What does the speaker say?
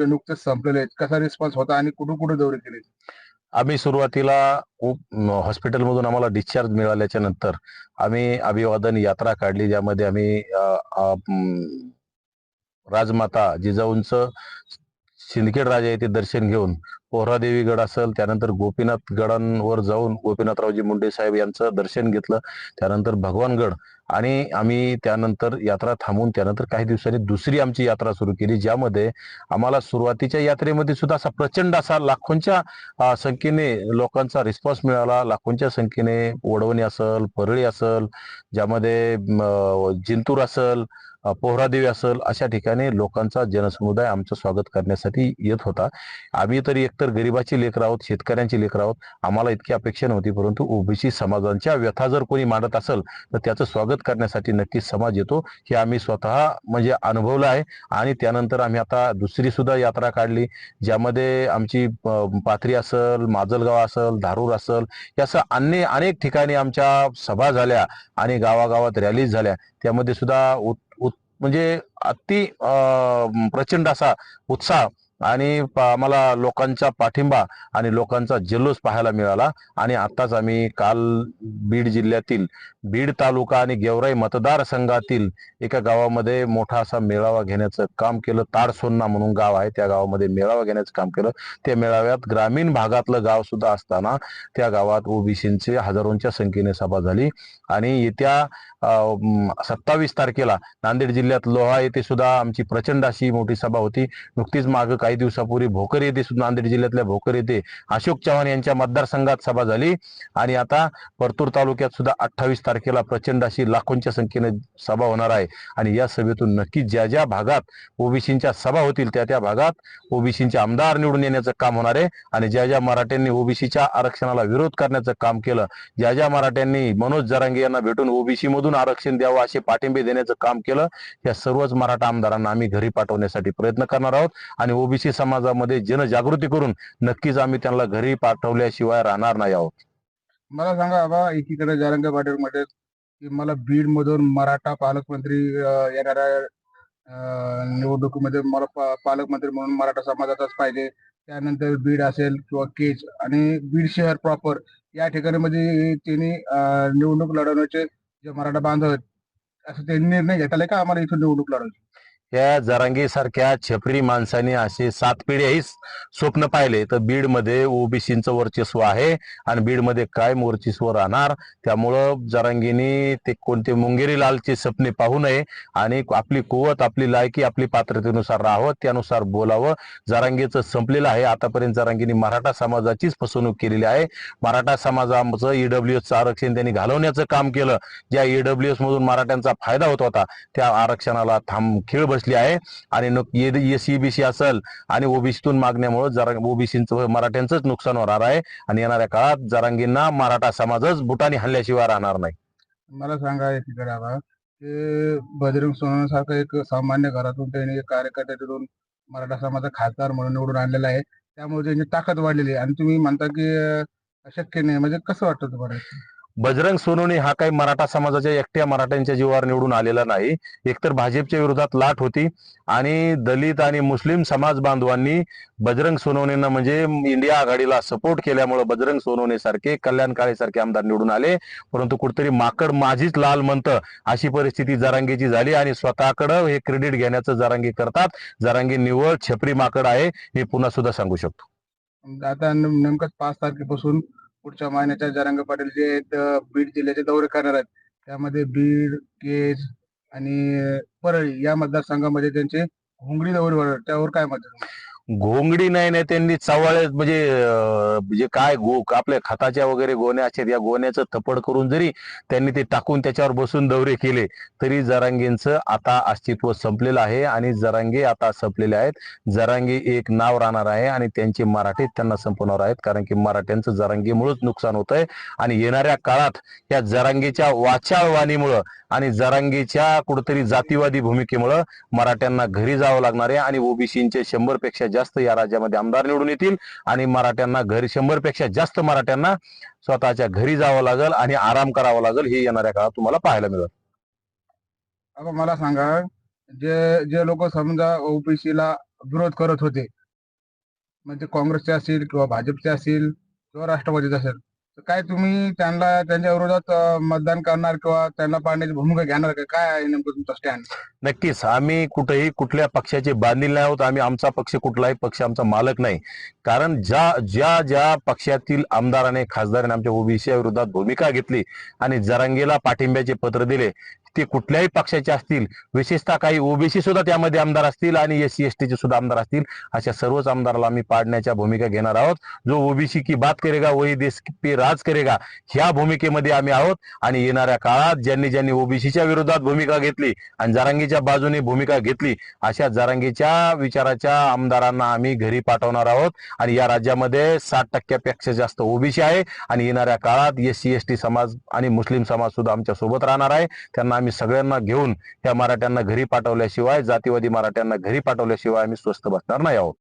तुमचे नुकतेच संपलेले आहेत कसा रिस्पॉन्स होता आणि कुठून कुठे दौरे केले? आम्ही सुरुवातीला खूप हॉस्पिटलमधून आम्हाला डिस्चार्ज मिळाल्याच्या नंतर आम्ही अभिवादन यात्रा काढली ज्यामध्ये आम्ही राजमाता जिजाऊंचं सिंदखेड राजा येथे दर्शन घेऊन पोहरादेवी गड असेल त्यानंतर गोपीनाथ गडांवर जाऊन गोपीनाथरावजी मुंडे साहेब यांचं दर्शन घेतलं त्यानंतर भगवानगड आणि आम्ही त्यानंतर यात्रा थांबून त्यानंतर काही दिवसांनी दुसरी आमची यात्रा सुरू केली ज्यामध्ये आम्हाला सुरुवातीच्या यात्रेमध्ये सुद्धा असा प्रचंड असा लाखोंच्या संख्येने लोकांचा रिस्पॉन्स मिळाला. लाखोंच्या संख्येने ओढवणी असल परळी असल ज्यामध्ये जिंतूर असल पोहरादेवी असल अशा ठिकाणी लोकांचा जनसमुदाय आमचं स्वागत करण्यासाठी येत होता. आम्ही तरी एक तर गरिबाची लेकर आहोत शेतकऱ्यांची लेकर आहोत आम्हाला इतकी अपेक्षा नव्हती परंतु ओबीसी समाजांच्या व्यथा जर कोणी मांडत असेल तर त्याचं स्वागत करण्यासाठी नक्कीच समाज येतो. हे आम्ही स्वतः म्हणजे अनुभवलं आहे आणि त्यानंतर आम्ही आता दुसरी सुद्धा यात्रा काढली ज्यामध्ये आमची पाथरी असल माजलगाव असल धारूर असल यासह अन्य अनेक ठिकाणी आमच्या सभा झाल्या आणि गावागावात रॅलीज झाल्या. त्यामध्ये सुद्धा उत, उत, म्हणजे अति प्रचंड असा उत्साह आणि प- आम्हाला लोकांचा पाठिंबा आणि लोकांचा जल्लोष पाहायला मिळाला. आणि आत्ताच आम्ही काल बीड जिल्ह्यातील बीड तालुका आणि गेवराई मतदारसंघातील एका गावामध्ये मोठा असा मेळावा घेण्याचं काम केलं. ताडसोन्ना म्हणून गाव आहे त्या गावामध्ये मेळावा घेण्याचं काम केलं. त्या मेळाव्यात ग्रामीण भागातलं गाव सुद्धा असताना त्या गावात ओबीसींचे हजारोंच्या संख्येने सभा झाली. आणि येत्या सत्तावीस तारखेला नांदेड जिल्ह्यात लोहा येथे सुद्धा आमची प्रचंड अशी मोठी सभा होती. नुकतीच मागं काही काही दिवसापूर्वी भोकर येथे सुद्धा नांदेड जिल्ह्यातल्या भोकर येथे अशोक चव्हाण यांच्या मतदारसंघात सभा झाली. आणि आता परतूर तालुक्यात सुद्धा अठ्ठावीस तारखेला प्रचंड अशी लाखोंच्या संख्येने सभा होणार आहे. आणि या सभेतून नक्की ज्या ज्या भागात ओबीसींच्या सभा होतील त्या त्या भागात ओबीसींचे आमदार निवडून येण्याचं काम होणार आहे. आणि ज्या ज्या मराठ्यांनी ओबीसीच्या आरक्षणाला विरोध करण्याचं काम केलं ज्या ज्या मराठ्यांनी मनोज जरांगे यांना भेटून ओबीसी मधून आरक्षण द्यावं असे पाठिंबे देण्याचं काम केलं या सर्वच मराठा आमदारांना आम्ही घरी पाठवण्यासाठी प्रयत्न करणार आहोत. आणि ओबीसी समाजामध्ये जनजागृती करून नक्कीच आम्ही त्यांना घरी पाठवल्याशिवाय राहणार नाही आहोत. मला सांगा बाबा एकीकडे जारंग पाटील मध्ये मला बीड मधून मराठा पालकमंत्री येणाऱ्या निवडणुकीमध्ये मला पालकमंत्री म्हणून मराठा समाजाचाच पाहिजे. त्यानंतर बीड असेल किंवा केज आणि बीड शहर प्रॉपर या ठिकाणी मध्ये त्यांनी निवडणूक लढवण्याचे जे मराठा बांधव आहेत असं त्यांनी निर्णय घेतलाय का आम्हाला इथून निवडणूक लढवायची? या जरांगीसारख्या छपरी माणसाने असे सात पिढ्याही स्वप्न पाहिले. तर बीडमध्ये ओबीसीचं वर्चस्व आहे आणि बीडमध्ये काय कायम वर्चस्व राहणार? त्यामुळं जरांगीने ते कोणते मुंगेरी लालचे स्वप्ने पाहू नये आणि आपली कुवत आपली लायकी आपली पात्रतेनुसार राहावं त्यानुसार बोलावं. जरांगीचं संपलेलं आहे. आतापर्यंत जरांगीने मराठा समाजाचीच फसवणूक केलेली आहे. मराठा समाजाचं ईडब्ल्यू एसचं आरक्षण त्यांनी घालवण्याचं काम केलं. ज्या ईडब्ल्यू एस मधून मराठ्यांचा फायदा होत होता त्या आरक्षणाला थांब खेळ बसली आहे? आणि एसईबीसी असेल आणि ओबीसीतून मागण्यामुळे जरा ओबीसीचं मराठ्यांचंच नुकसान होणार आहे. आणि येणाऱ्या काळात जरांगींना मराठा समाजच बुटाने हल्ल्याशिवाय राहणार नाही. मला सांगा एकीकडे बाबा ते बजरंग सोनवणे एक सामान्य घरातून त्यांनी एक कार्यकर्ता तिथून मराठा समाजाचा खासदार म्हणून निवडून आणलेला आहे. त्यामुळे त्यांची ताकद वाढलेली आहे. आणि तुम्ही म्हणता की अशक्य शक्य नाही. म्हणजे कसं वाटतं तुम्हाला? बजरंग सोनवणे हा काही मराठा समाजाच्या एकट्या मराठ्यांच्या जीवावर निवडून आलेला नाही. एकतर भाजपच्या विरोधात लाट होती आणि दलित आणि मुस्लिम समाज बांधवांनी बजरंग सोनवणेंना म्हणजे इंडिया आघाडीला सपोर्ट केल्यामुळे बजरंग सोनवणे सारखे कल्याण काळे सारखे आमदार निवडून आले. परंतु कुठेतरी माकड माझीच लाल म्हणतं अशी परिस्थिती जरांगीची झाली आणि स्वतःकडं हे क्रेडिट घेण्याचं जरांगी करतात. जरांगी निव्वळ छपरी माकड आहे हे पुन्हा सुद्धा सांगू शकतो. आता नेमकंच पाच तारखेपासून पुढच्या महिन्याच्या जरांग पाटील जे आहेत, बीड जिल्ह्याचे दौरे करणार आहेत त्यामध्ये बीड केज आणि परळी या मतदारसंघामध्ये त्यांचे हुंगडी दौरे होणार त्यावर काय मत आहे? घोंगडी नाही नाही त्यांनी चवाळे म्हणजे जे काय गो आपल्या खताच्या वगैरे गोण्या असतात या गोण्याचं थपड करून जरी त्यांनी ते टाकून त्याच्यावर बसून दौरे केले तरी जरांगेंचं आता अस्तित्व संपलेलं आहे आणि जरांगे आता संपलेले आहेत. जरांगे एक नाव राहणार आहे आणि त्यांचे मराठीत त्यांना संपवणार आहेत कारण की मराठ्यांचं जरांगीमुळंच नुकसान होत आहे आणि येणाऱ्या काळात या जरांगेच्या वाचाळवाणीमुळं आणि जरांगेच्या कुठेतरी जातीवादी भूमिकेमुळं मराठ्यांना घरी जावं लागणार आहे आणि ओबीसींचे शंभरपेक्षा जास्त जास्त या राज्यामध्ये आमदार निवडून येतील आणि मराठ्यांना घरी शंभरपेक्षा जास्त मराठ्यांना स्वतःच्या घरी जावं लागेल आणि आराम करावा लागेल हे येणाऱ्या काळात तुम्हाला पाहायला मिळेल. आता मला सांगा जे जे लोक समजा ओबीसीला विरोध करत होते म्हणजे काँग्रेसचे असतील किंवा भाजपचे असतील किंवा राष्ट्रवादीचे असेल काय तुम्ही त्यांना त्यांच्या विरोधात मतदान करणार किंवा त्यांना पाडण्याची भूमिका घेणार का? काय आहे नेमकं तुमचा स्टँड नक्कीच. आम्ही कुठेही कुठल्या पक्षाचे बांधील नाही आहोत. आम्ही आमचा पक्ष कुठलाही पक्ष आमचा मालक नाही. कारण ज्या ज्या ज्या पक्षातील आमदाराने खासदाराने आमच्या ओबीसी विरोधात भूमिका घेतली आणि जरांगेला पाठिंब्याचे पत्र दिले ते कुठल्याही पक्षाचे असतील विशेषतः काही ओबीसी सुद्धा त्यामध्ये आमदार असतील आणि एस सी एस टीचे सुद्धा आमदार असतील अशा सर्वच आमदाराला आम्ही पाडण्याच्या भूमिका घेणार आहोत. जो ओबीसी की बात करेगा वही देश पे राज करेगा ह्या भूमिकेमध्ये आम्ही आहोत. आणि येणाऱ्या काळात ज्यांनी ज्यांनी ओबीसीच्या विरोधात भूमिका घेतली आणि जारांगीच्या बाजूने भूमिका घेतली अशा जारांगीच्या विचाराच्या आमदारांना आम्ही घरी पाठवणार आहोत. आणि या राज्यामध्ये साठ टक्क्यापेक्षा जास्त ओबीसी आहे. आणि येणाऱ्या काळात एस सी एस टी समाज आणि मुस्लिम समाज सुद्धा आमच्यासोबत राहणार आहे. त्यांना आम्ही सगळ्यांना घेऊन त्या मराठ्यांना घरी पाठवल्याशिवाय जातीवादी मराठ्यांना घरी पाठवल्याशिवाय आम्ही स्वस्थ बसणार नाही आहोत.